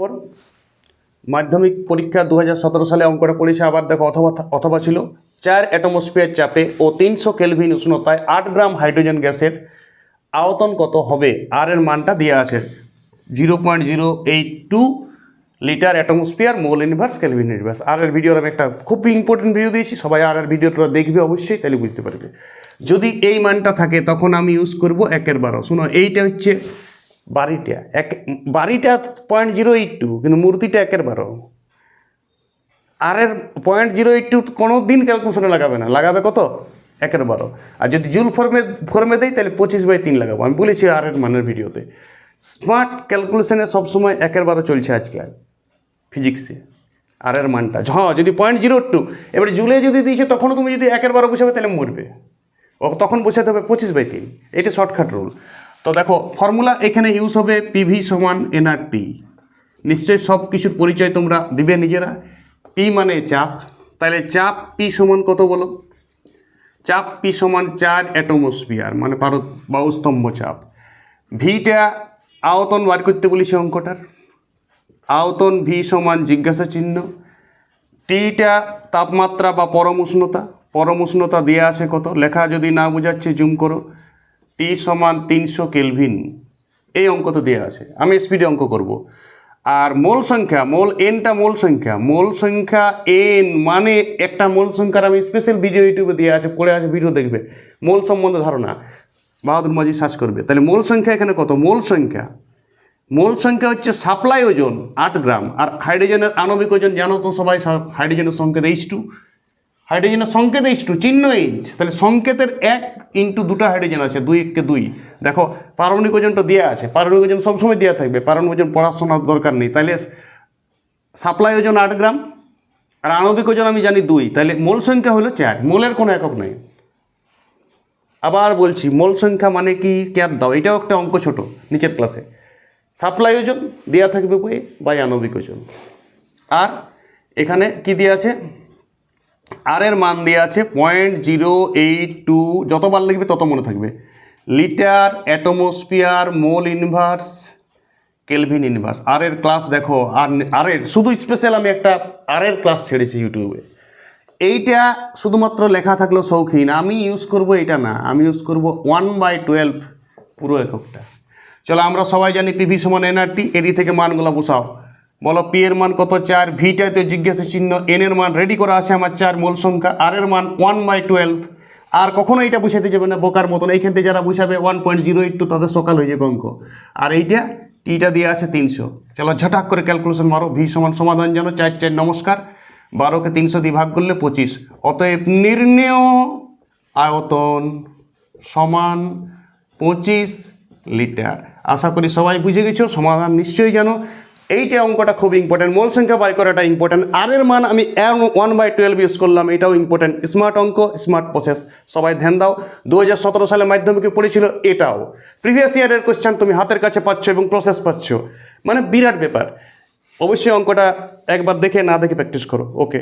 পর মাধ্যমিক পরীক্ষা দু হাজার সতেরো সালে অঙ্কটা পড়েছে, আবার দেখো অথবা অথবা ছিল। চার অ্যাটমসফিয়ার চাপে ও তিনশো কেলভিন উষ্ণতায় আট গ্রাম হাইড্রোজেন গ্যাসের আয়তন কত হবে? আর এর মানটা দেওয়া আছে। Zero point zero eight two litre atmosphere mole inverse kelvin inverse আর এর ভিডিওর আমি একটা খুব ইম্পর্টেন্ট ভিডিও দিয়েছি, সবাই আর এর ভিডিওটা দেখবে অবশ্যই, তাহলে বুঝতে পারবে। যদি এই মানটা থাকে, তখন আমি ইউজ করব একের বারো। শুনো, এইটা হচ্ছে বাড়িটা, এক, বাড়িটা পয়েন্ট জিরো এইট টু কিন্তু মূর্তিটা একের বারো আর এর পয়েন্ট জিরো এইট টু কোনো দিন ক্যালকুলেশনে লাগাবে না। লাগাবে কত? একের বারো আর যদি জুল ফর্মে ফর্মে দেয় তাহলে পঁচিশ বাই তিন লাগাবো। আমি বলেছি আর এর মানের ভিডিওতে। স্মার্ট ক্যালকুলেশনে সবসময় একের বারো চলছে আজকাল ফিজিক্সে আর এর মানটা। হ্যাঁ যদি পয়েন্ট জিরো টু এবারে জুলে যদি দিয়েছে, তখনও তুমি যদি একের বারো বসাবে, তাহলে মরবে। ও তখন বসাতে হবে পঁচিশ বাই তিন। এটা শর্টকাট রুল তো দেখো ফর্মুলা এখানে ইউজ হবে পিভি সমান এনআরটি নিশ্চয়ই সব কিছুর পরিচয় তোমরা দিবে নিজেরা। পি মানে চাপ তাহলে চাপ পি সমান কত বলো? চাপ পি সমান চার অ্যাটমোস্ফিয়ার মানে ভারত বাউস্তম্ভ চাপ। ভিটা আয়তন বার করতে বলেছে অঙ্কটার। আয়তন ভি সমান জিজ্ঞাসা চিহ্ন। টিটা তাপমাত্রা বা পরম উষ্ণতা। পরম উষ্ণতা দেওয়া আছে কত? লেখা যদি না বোঝাচ্ছে জুম করো। টি সমান তিনশো কেলভিন এই অঙ্ক তো দেওয়া আছে। আমি স্পিডে অঙ্ক করব। আর মোল সংখ্যা, মোল এনটা মোল সংখ্যা। মোল সংখ্যা এন মানে একটা মোল সংখ্যার আমি স্পেশাল ভিডিও ইউটিউবে দেওয়া আছে, পড়ে আছে ভিডিও দেখবে। মোল সম্বন্ধে ধারণা। বাহাদুর মাঝি সার্চ করবে। তাহলে মোল সংখ্যা এখানে কত? মোল সংখ্যা। মোল সংখ্যা হচ্ছে সাপ্লাই ওজন আট গ্রাম। আর হাইড্রোজেনের আণবিক ওজন, জানো তো সবাই হাইড্রোজেনের সংকেত এইচ টু হাইড্রোজেনের সংকেত এইচ টু, চিহ্ন এইচ। তাহলে সংকেতের এক ইন্টু দুটো হাইড্রোজেন আছে, দুই এককে দুই। দেখো, পারমাণবিক ওজনটা দেওয়া আছে, পারমাণবিক ওজন সবসময় দেওয়া থাকবে, পারমাণবিক ওজন পড়াশোনার দরকার নেই। তাহলে সাপ্লাই ওজন আট গ্রাম, আর আণবিক ওজন আমি জানি দুই। তাহলে মোল সংখ্যা হলো চার, মোলের কোনো একক নেই। আবার বলছি, মোল সংখ্যা মানে কি? ক্যাপ দাও, এটাও একটা অঙ্ক ছোট, নিচের ক্লাসে সাপ্লাই ওজন দেওয়া থাকবে বই বাই আণবিক ওজন। আর এখানে কি দেওয়া আছে? আর এর মান দেওয়া আছে পয়েন্ট জিরো এইট টু যতবার লিখবে তত মনে থাকবে। Litre atmosphere mole inverse kelvin inverse আর এর ক্লাস দেখো, আর আর এর, শুধু স্পেশাল আমি একটা আর এর ক্লাস ছেড়েছি ইউটিউবে এইটা শুধুমাত্র লেখা থাকল শৌখিন। আমি ইউজ করব এটা না, আমি ইউজ করব ওয়ান বাই টুয়েলভ পুরো এককটা। চলো আমরা সবাই জানি পিভি সমান এনআরটি এডি থেকে মানগুলো বসাও। বলো পি এর মান কত? চার। ভিটাতে জিজ্ঞাসা চিহ্ন এন এর মান রেডি করা আছে আমার চার। মূল সংখ্যা আর এর মান ওয়ান বাই টুয়েলভ আর কখনো এটা বুঝাতে যাবে না, বোকার মতন। এইখান থেকে যারা বুঝাবে one point zero eight two তাদের সকাল হয়ে যাবে অঙ্ক। আর এইটা টিটা দিয়ে আছে তিনশো। চলো, ঝটাক করে ক্যালকুলেশন মারো। ভি সমান সমাধান জানো, চার চার, নমস্কার। বারোকে তিনশো দিয়ে ভাগ করলে পঁচিশ। অতএব নির্ণেয় আয়তন সমান পঁচিশ লিটার। আশা করি সবাই বুঝে গেছো, সমাধান নিশ্চয়ই জানো। এইটা অঙ্কটা খুব ইম্পর্টেন্ট মোল সংখ্যা বাই করাটা ইম্পর্টেন্ট আর এর মান আমি ওয়ান বাই টুয়েলভ ইউজ করলাম, এটাও ইম্পর্টেন্ট স্মার্ট অঙ্ক স্মার্ট প্রসেস সবাই ধ্যান দাও। দু হাজার সতেরো সালে মাধ্যমিকে পড়েছিল এটাও। প্রিভিয়াস ইয়ারের কোয়েশ্চেন তুমি হাতের কাছে পাচ্ছ এবং প্রসেস পাচ্ছ। মানে বিরাট ব্যাপার। অবশ্যই অঙ্কটা একবার দেখে না দেখে প্র্যাকটিস করো। ওকে